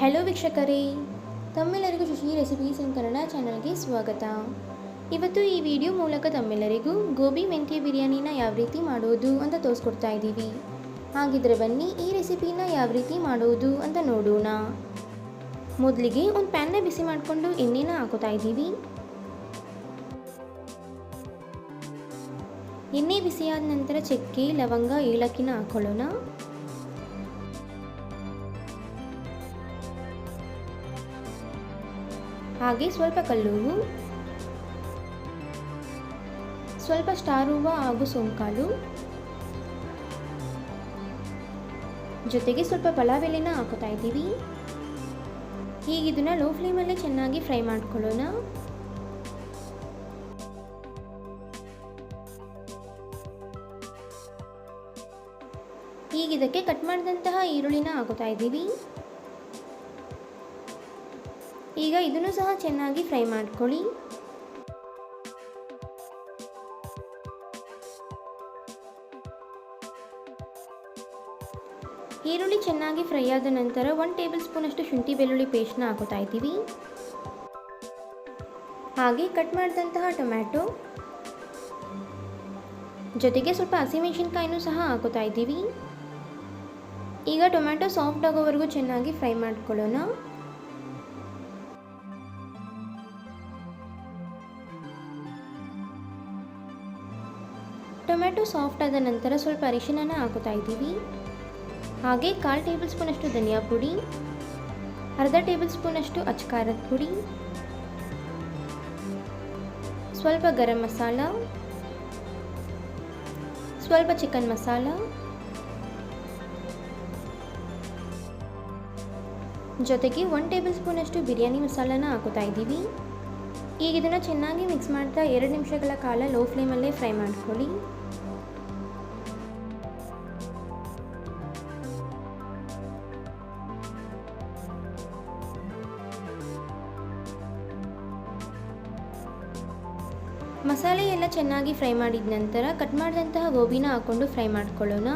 Hello ವೀಕ್ಷಕರೇ. ತಮ್ಮೆಲ್ಲರಿಗೂ Shashi recipes ಇನ್ ಕನ್ನಡ ಚಾನಲ್ಗೆ ಸ್ವಾಗತ. ಇವತ್ತು ಈ ವಿಡಿಯೋ ಮೂಲಕ ತಮ್ಮೆಲ್ಲರಿಗೂ ಗೋಬಿ ಮೆಂತ್ಯ ಬಿರಿಯಾನಿನ ಯಾವ ರೀತಿ ಮಾಡೋದು ಅಂತ ತೋರಿಸ್ಕೊಡ್ತಾ ಇದ್ದೀವಿ. ಹಾಗಿದ್ರೆ ಬನ್ನಿ ಈ ರೆಸಿಪಿನ ಯಾವ ರೀತಿ ಮಾಡೋದು ಅಂತ ನೋಡೋಣ. ಮೊದಲಿಗೆ ಒಂದು ಪ್ಯಾನ್ನ ಬಿಸಿ ಮಾಡಿಕೊಂಡು ಎಣ್ಣೆನ ಹಾಕೋತಾ ಇದ್ದೀವಿ. ಎಣ್ಣೆ ಬಿಸಿಯಾದ ನಂತರ ಚಕ್ಕೆ, ಲವಂಗ, ಏಲಕ್ಕಿನ ಹಾಕೊಳ್ಳೋಣ. ಹಾಗೆ ಸ್ವಲ್ಪ ಕಲ್ಲುವು, ಸ್ವಲ್ಪ ಸ್ಟಾರ್ ಹೂವು ಹಾಗೂ ಸೋಂಕಾಲು, ಜೊತೆಗೆ ಸ್ವಲ್ಪ ಪಲಾವ್ ಎಲೆನ ಹಾಕೋತಾ ಇದ್ದೀವಿ. ಈಗ ಇದನ್ನ ಲೋ ಫ್ಲೇಮಲ್ಲೇ ಚೆನ್ನಾಗಿ ಫ್ರೈ ಮಾಡ್ಕೊಳ್ಳೋಣ. ಈಗ ಇದಕ್ಕೆ ಕಟ್ ಮಾಡಿದಂತಹ ಈರುಳ್ಳಿನ ಹಾಕೋತಾ ಇದ್ದೀವಿ. ಈಗ ಇದನ್ನು ಸಹ ಚೆನ್ನಾಗಿ ಫ್ರೈ ಮಾಡ್ಕೊಳ್ಳಿ. ಈರುಳ್ಳಿ ಚೆನ್ನಾಗಿ ಫ್ರೈ ಆದ ನಂತರ ಒನ್ ಟೇಬಲ್ ಸ್ಪೂನಷ್ಟು ಶುಂಠಿ ಬೆಳ್ಳುಳ್ಳಿ ಪೇಸ್ಟ್ನ ಹಾಕೋತಾ ಇದ್ದೀವಿ. ಹಾಗೆ ಕಟ್ ಮಾಡಿದಂತಹ ಟೊಮ್ಯಾಟೊ. ಜೊತೆಗೆ ಸ್ವಲ್ಪ ಹಸಿಮೆಣಸಿನ್ಕಾಯಿನೂ ಸಹ ಹಾಕೋತಾ ಇದ್ದೀವಿ. ಈಗ ಟೊಮ್ಯಾಟೊ ಸಾಫ್ಟ್ ಆಗೋವರೆಗೂ ಚೆನ್ನಾಗಿ ಫ್ರೈ ಮಾಡ್ಕೊಳ್ಳೋಣ. ಟೊಮ್ಯಾಟೊ ಸಾಫ್ಟ್ ಆದ ನಂತರ ಸ್ವಲ್ಪ ಅರಿಶಿನ ಹಾಕೋತಾ ಇದ್ದೀವಿ. ಹಾಗೆ ಕಾಲು ಟೇಬಲ್ ಸ್ಪೂನಷ್ಟು ಧನಿಯಾ ಪುಡಿ, ಅರ್ಧ ಟೇಬಲ್ ಸ್ಪೂನಷ್ಟು ಅಚ್ಕಾರದ ಪುಡಿ, ಸ್ವಲ್ಪ ಗರಂ ಮಸಾಲ, ಸ್ವಲ್ಪ ಚಿಕನ್ ಮಸಾಲ, ಜೊತೆಗೆ ಒನ್ ಟೇಬಲ್ ಸ್ಪೂನಷ್ಟು ಬಿರಿಯಾನಿ ಮಸಾಲಾನ ಹಾಕೋತಾ ಇದ್ದೀವಿ. ಈಗ ಇದನ್ನು ಚೆನ್ನಾಗಿ ಮಿಕ್ಸ್ ಮಾಡ್ತಾ ಎರಡು ನಿಮಿಷಗಳ ಕಾಲ ಲೋ ಫ್ಲೇಮಲ್ಲೇ ಫ್ರೈ ಮಾಡ್ಕೊಳ್ಳಿ. ಮಸಾಲೆ ಎಲ್ಲ ಚೆನ್ನಾಗಿ ಫ್ರೈ ಮಾಡಿದ ನಂತರ ಕಟ್ ಮಾಡಿದಂತಹ ಗೋಬಿನ ಹಾಕ್ಕೊಂಡು ಫ್ರೈ ಮಾಡ್ಕೊಳ್ಳೋಣ.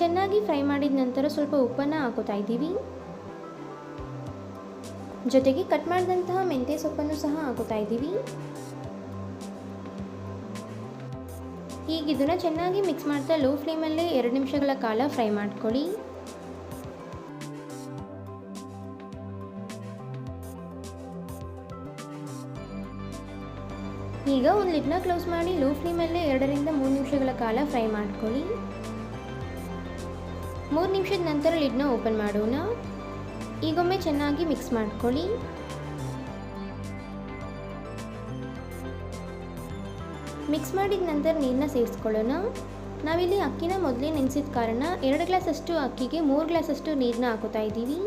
ಚೆನ್ನಾಗಿ ಫ್ರೈ ಮಾಡಿದ ನಂತರ ಸ್ವಲ್ಪ ಉಪ್ಪನ್ನು ಹಾಕೋತಾ ಇದ್ದೀವಿ. ಜೊತೆಗೆ ಕಟ್ ಮಾಡಿದಂತಹ ಮೆಂತ್ಯ ಸೊಪ್ಪನ್ನು ಸಹ ಹಾಕೋತಾ ಇದ್ದೀವಿ. ಈಗ ಇದನ್ನು ಚೆನ್ನಾಗಿ ಮಿಕ್ಸ್ ಮಾಡ್ತಾ ಲೋ ಫ್ಲೇಮಲ್ಲೇ ಎರಡು ನಿಮಿಷಗಳ ಕಾಲ ಫ್ರೈ ಮಾಡ್ಕೊಳ್ಳಿ. ಈಗ ಒಂದು ಲಿಡ್ನ ಕ್ಲೋಸ್ ಮಾಡಿ ಲೋ ಫ್ಲೇಮಲ್ಲೇ ಎರಡರಿಂದ ಮೂರು ನಿಮಿಷಗಳ ಕಾಲ ಫ್ರೈ ಮಾಡ್ಕೊಳ್ಳಿ. ಮೂರು ನಿಮಿಷದ ನಂತರ ಲಿಡ್ನ ಓಪನ್ ಮಾಡೋಣ. ಈಗೊಮ್ಮೆ ಚೆನ್ನಾಗಿ ಮಿಕ್ಸ್ ಮಾಡ್ಕೊಳ್ಳಿ. ಮಿಕ್ಸ್ ಮಾಡಿದ ನಂತರ ನೀರನ್ನ ಸೇರಿಸ್ಕೊಳ್ಳೋಣ. ನಾವಿಲ್ಲಿ ಅಕ್ಕಿನ ಮೊದಲೇ ನೆನೆಸಿದ ಕಾರಣ ಎರಡು ಗ್ಲಾಸಷ್ಟು ಅಕ್ಕಿಗೆ ಮೂರು ಗ್ಲಾಸಷ್ಟು ನೀರನ್ನ ಹಾಕೋತಾ ಇದ್ದೀವಿ.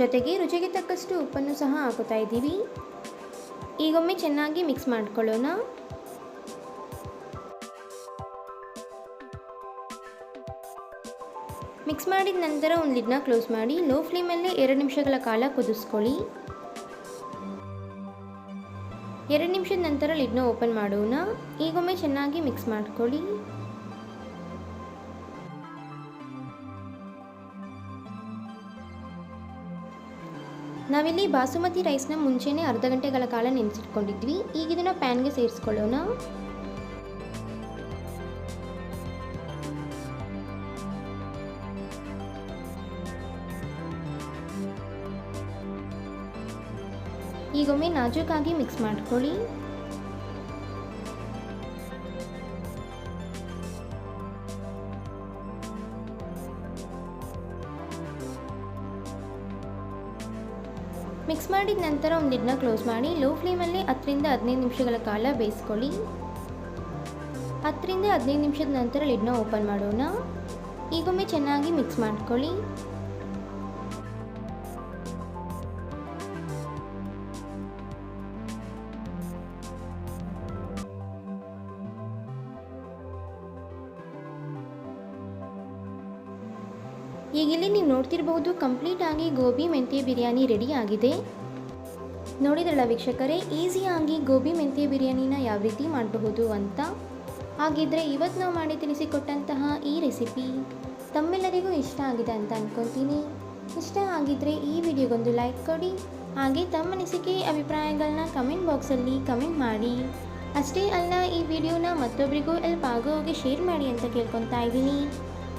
ಜೊತೆಗೆ ರುಚಿಗೆ ತಕ್ಕಷ್ಟು ಉಪ್ಪನ್ನು ಸಹ ಹಾಕುತ್ತಾ ಇದ್ದೀವಿ. ಈಗೊಮ್ಮೆ ಚೆನ್ನಾಗಿ ಮಿಕ್ಸ್ ಮಾಡ್ಕೊಳ್ಳೋಣ. ಮಿಕ್ಸ್ ಮಾಡಿದ ನಂತರ ಒಂದು ಲಿಡ್ನ ಕ್ಲೋಸ್ ಮಾಡಿ ಲೋ ಫ್ಲೇಮಲ್ಲೇ ಎರಡು ನಿಮಿಷಗಳ ಕಾಲ ಕುದಿಸ್ಕೊಳ್ಳಿ. ಎರಡು ನಿಮಿಷದ ನಂತರ ಲಿಡ್ನ ಓಪನ್ ಮಾಡೋಣ. ಈಗೊಮ್ಮೆ ಚೆನ್ನಾಗಿ ಮಿಕ್ಸ್ ಮಾಡ್ಕೊಳ್ಳಿ. ನಾವಿಲ್ಲಿ ಬಾಸುಮತಿ ರೈಸ್ನ ಮುಂಚೆನೇ ಅರ್ಧ ಗಂಟೆಗಳ ಕಾಲ ನೆನೆಸಿಟ್ಕೊಂಡಿದ್ವಿ. ಈಗ ಇದನ್ನು ಪ್ಯಾನ್ಗೆ ಸೇರಿಸ್ಕೊಳ್ಳೋಣ. ಈಗೊಮ್ಮೆ ನಾಜೂಕಾಗಿ ಮಿಕ್ಸ್ ಮಾಡ್ಕೊಳ್ಳಿ. ಮಿಕ್ಸ್ ಮಾಡಿದ ನಂತರ ಒಂದು ಲಿಡ್ನ ಕ್ಲೋಸ್ ಮಾಡಿ ಲೋ ಫ್ಲೇಮಲ್ಲಿ ಹತ್ತರಿಂದ ಹದಿನೈದು ನಿಮಿಷಗಳ ಕಾಲ ಬೇಯಿಸ್ಕೊಳ್ಳಿ. ಹತ್ತರಿಂದ ಹದಿನೈದು ನಿಮಿಷದ ನಂತರ ಲಿಡ್ನ ಓಪನ್ ಮಾಡೋಣ. ಈಗೊಮ್ಮೆ ಚೆನ್ನಾಗಿ ಮಿಕ್ಸ್ ಮಾಡ್ಕೊಳ್ಳಿ. ಈಗ ಇಲ್ಲಿ ನೀವು ನೋಡ್ತಿರಬಹುದು ಕಂಪ್ಲೀಟ್ ಆಗಿ ಗೋಬಿ ಮೆಂತ್ಯ ಬಿರಿಯಾನಿ ರೆಡಿ ಆಗಿದೆ. ನೋಡಿದ್ರಲ್ಲ ವೀಕ್ಷಕರೇ ಈಸಿಯಾಗಿ ಗೋಬಿ ಮೆಂತ್ಯ ಬಿರಿಯಾನಿನ ಯಾವ ರೀತಿ ಮಾಡಬಹುದು ಅಂತ? ಹಾಗಿದ್ರೆ ಇವತ್ತು ನಾವು ಮಾಡಿ ತಿಳಿಸಿಕೊಟ್ಟಂತಹ ಈ ರೆಸಿಪಿ ತಮ್ಮೆಲ್ಲರಿಗೂ ಇಷ್ಟ ಆಗಿದೆ ಅಂತ ಅಂದ್ಕೊತೀನಿ ಇಷ್ಟ ಆಗಿದ್ರೆ ಈ ವಿಡಿಯೋಗೊಂದು ಲೈಕ್ ಕೊಡಿ, ಹಾಗೆ ತಮ್ಮ ಅನಿಸಿಕೆ ಅಭಿಪ್ರಾಯಗಳನ್ನ ಕಮೆಂಟ್ ಬಾಕ್ಸಲ್ಲಿ ಕಮೆಂಟ್ ಮಾಡಿ. ಅಷ್ಟೇ ಅಲ್ಲ, ಈ ವಿಡಿಯೋನ ಮತ್ತೊಬ್ಬರಿಗೂ ಎಲ್ಪ್ ಆಗೋ ಹಾಗೆ ಶೇರ್ ಮಾಡಿ ಅಂತ ಕೇಳ್ಕೊತಾ ಇದ್ದೀನಿ.